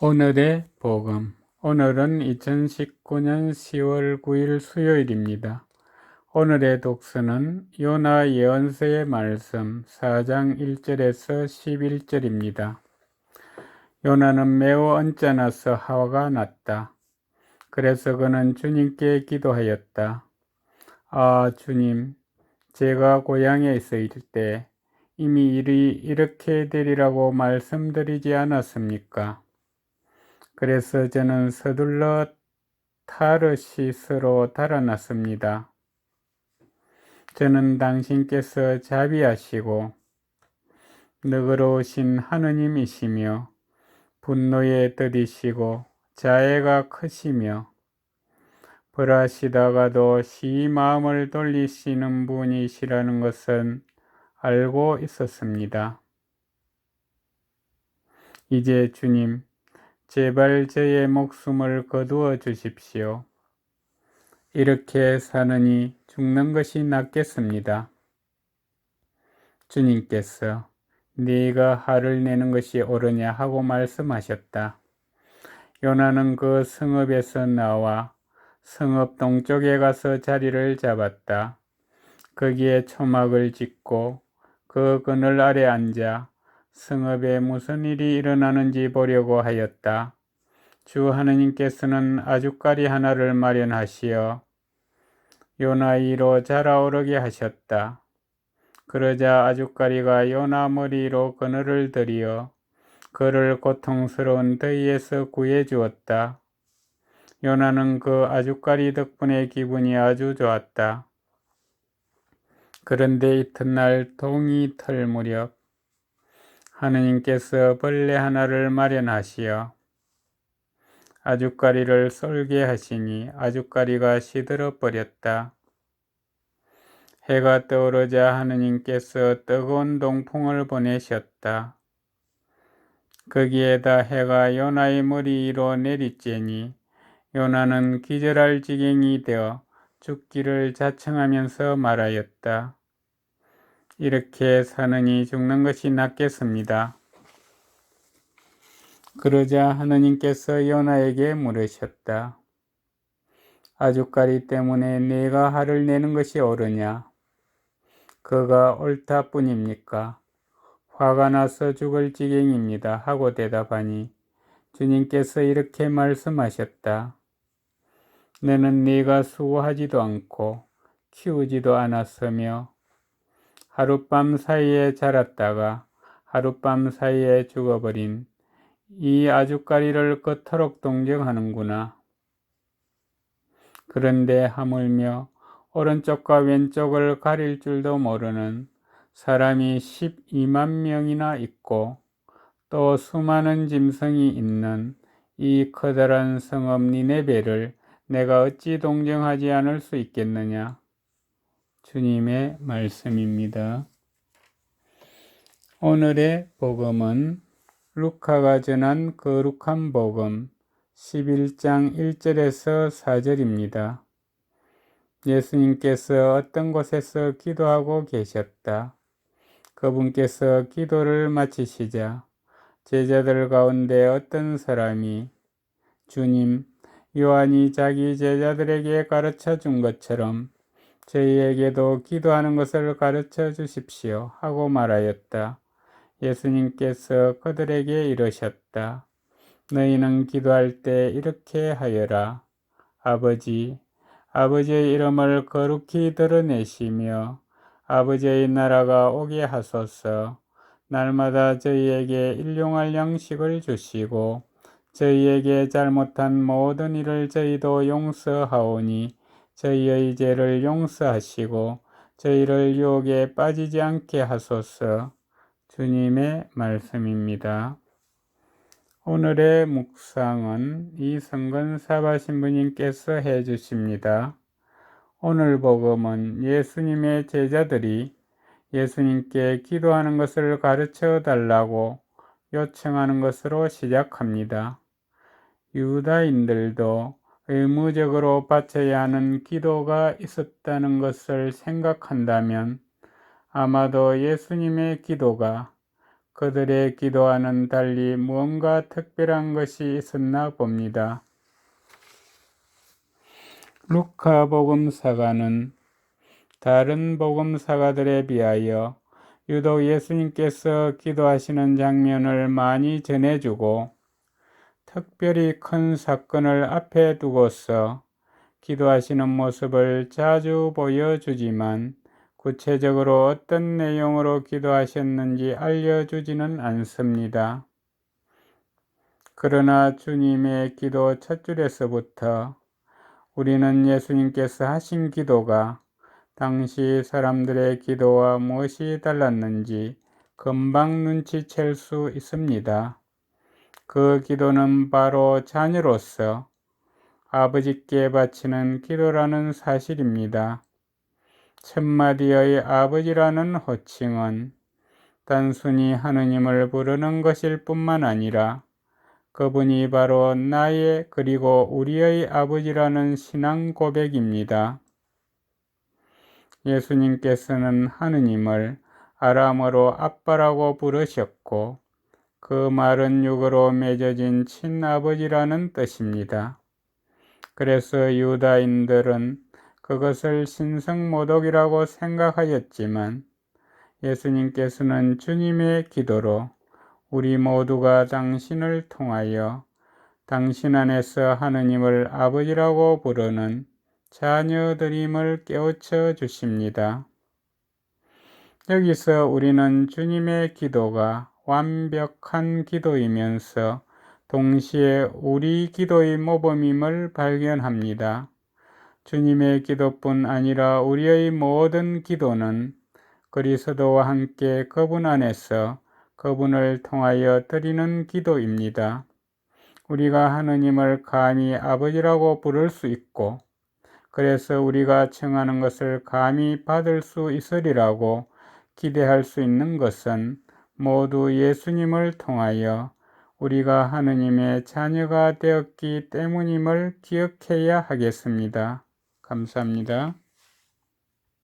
오늘의 복음. 오늘은 2019년 10월 9일 수요일입니다. 오늘의 독서는 요나 예언서의 말씀 4장 1절에서 11절입니다. 요나는 매우 언짢아서 화가 났다. 그래서 그는 주님께 기도하였다. 아, 주님, 제가 고향에 있을 때 이미 일이 이렇게 되리라고 말씀드리지 않았습니까? 그래서 저는 서둘러 타르시스로 달아났습니다. 저는 당신께서 자비하시고 너그러우신 하느님이시며 분노에 더디시고 자애가 크시며 벌하시다가도 시 마음을 돌리시는 분이시라는 것은 알고 있었습니다. 이제 주님, 제발 저의 목숨을 거두어 주십시오. 이렇게 사느니 죽는 것이 낫겠습니다. 주님께서 네가 화를 내는 것이 옳으냐 하고 말씀하셨다. 요나는 그 성읍에서 나와 성읍 동쪽에 가서 자리를 잡았다. 거기에 초막을 짓고 그 그늘 아래 앉아 성읍에 무슨 일이 일어나는지 보려고 하였다. 주 하느님께서는 아주까리 하나를 마련하시어 요나이로 자라오르게 하셨다. 그러자 아주까리가 요나 머리로 그늘을 들이어 그를 고통스러운 더위에서 구해 주었다. 요나는 그 아주까리 덕분에 기분이 아주 좋았다. 그런데 이튿날 동이 털 무렵 하느님께서 벌레 하나를 마련하시어 아주까리를 쏠게 하시니 아주까리가 시들어 버렸다. 해가 떠오르자 하느님께서 뜨거운 동풍을 보내셨다. 거기에다 해가 요나의 머리 위로 내리쬐니 요나는 기절할 지경이 되어 죽기를 자청하면서 말하였다. 이렇게 사느니 죽는 것이 낫겠습니다. 그러자 하느님께서 요나에게 물으셨다. 아주까리 때문에 내가 화를 내는 것이 옳으냐? 그가 옳다 뿐입니까? 화가 나서 죽을 지경입니다. 하고 대답하니 주님께서 이렇게 말씀하셨다. 너는 네가 수고하지도 않고 키우지도 않았으며 하룻밤 사이에 자랐다가 하룻밤 사이에 죽어버린 이 아주까리를 그토록 동정하는구나. 그런데 하물며 오른쪽과 왼쪽을 가릴 줄도 모르는 사람이 12만 명이나 있고 또 수많은 짐승이 있는 이 커다란 성읍 니네베를 내가 어찌 동정하지 않을 수 있겠느냐? 주님의 말씀입니다. 오늘의 복음은 루카가 전한 거룩한 복음 11장 1절에서 4절입니다. 예수님께서 어떤 곳에서 기도하고 계셨다. 그분께서 기도를 마치시자 제자들 가운데 어떤 사람이 주님, 요한이 자기 제자들에게 가르쳐 준 것처럼 저희에게도 기도하는 것을 가르쳐 주십시오. 하고 말하였다. 예수님께서 그들에게 이르셨다. 너희는 기도할 때 이렇게 하여라. 아버지, 아버지의 이름을 거룩히 드러내시며 아버지의 나라가 오게 하소서. 날마다 저희에게 일용할 양식을 주시고 저희에게 잘못한 모든 일을 저희도 용서하오니 저희의 죄를 용서하시고 저희를 유혹에 빠지지 않게 하소서 주님의 말씀입니다. 오늘의 묵상은 이성근 사바 신부님께서 해 주십니다. 오늘 복음은 예수님의 제자들이 예수님께 기도하는 것을 가르쳐 달라고 요청하는 것으로 시작합니다. 유다인들도 의무적으로 바쳐야 하는 기도가 있었다는 것을 생각한다면 아마도 예수님의 기도가 그들의 기도와는 달리 무언가 특별한 것이 있었나 봅니다. 루카 복음사가는 다른 복음사가들에 비하여 유독 예수님께서 기도하시는 장면을 많이 전해주고 특별히 큰 사건을 앞에 두고서 기도하시는 모습을 자주 보여주지만 구체적으로 어떤 내용으로 기도하셨는지 알려주지는 않습니다. 그러나 주님의 기도 첫 줄에서부터 우리는 예수님께서 하신 기도가 당시 사람들의 기도와 무엇이 달랐는지 금방 눈치챌 수 있습니다. 그 기도는 바로 자녀로서 아버지께 바치는 기도라는 사실입니다. 첫마디의 아버지라는 호칭은 단순히 하느님을 부르는 것일 뿐만 아니라 그분이 바로 나의 그리고 우리의 아버지라는 신앙 고백입니다. 예수님께서는 하느님을 아람어로 아빠라고 부르셨고 그 말은 육으로 맺어진 친아버지라는 뜻입니다. 그래서 유다인들은 그것을 신성모독이라고 생각하였지만 예수님께서는 주님의 기도로 우리 모두가 당신을 통하여 당신 안에서 하느님을 아버지라고 부르는 자녀들임을 깨우쳐 주십니다. 여기서 우리는 주님의 기도가 완벽한 기도이면서 동시에 우리 기도의 모범임을 발견합니다. 주님의 기도뿐 아니라 우리의 모든 기도는 그리스도와 함께 그분 안에서 그분을 통하여 드리는 기도입니다. 우리가 하느님을 감히 아버지라고 부를 수 있고, 그래서 우리가 청하는 것을 감히 받을 수 있으리라고 기대할 수 있는 것은 모두 예수님을 통하여 우리가 하느님의 자녀가 되었기 때문임을 기억해야 하겠습니다. 감사합니다.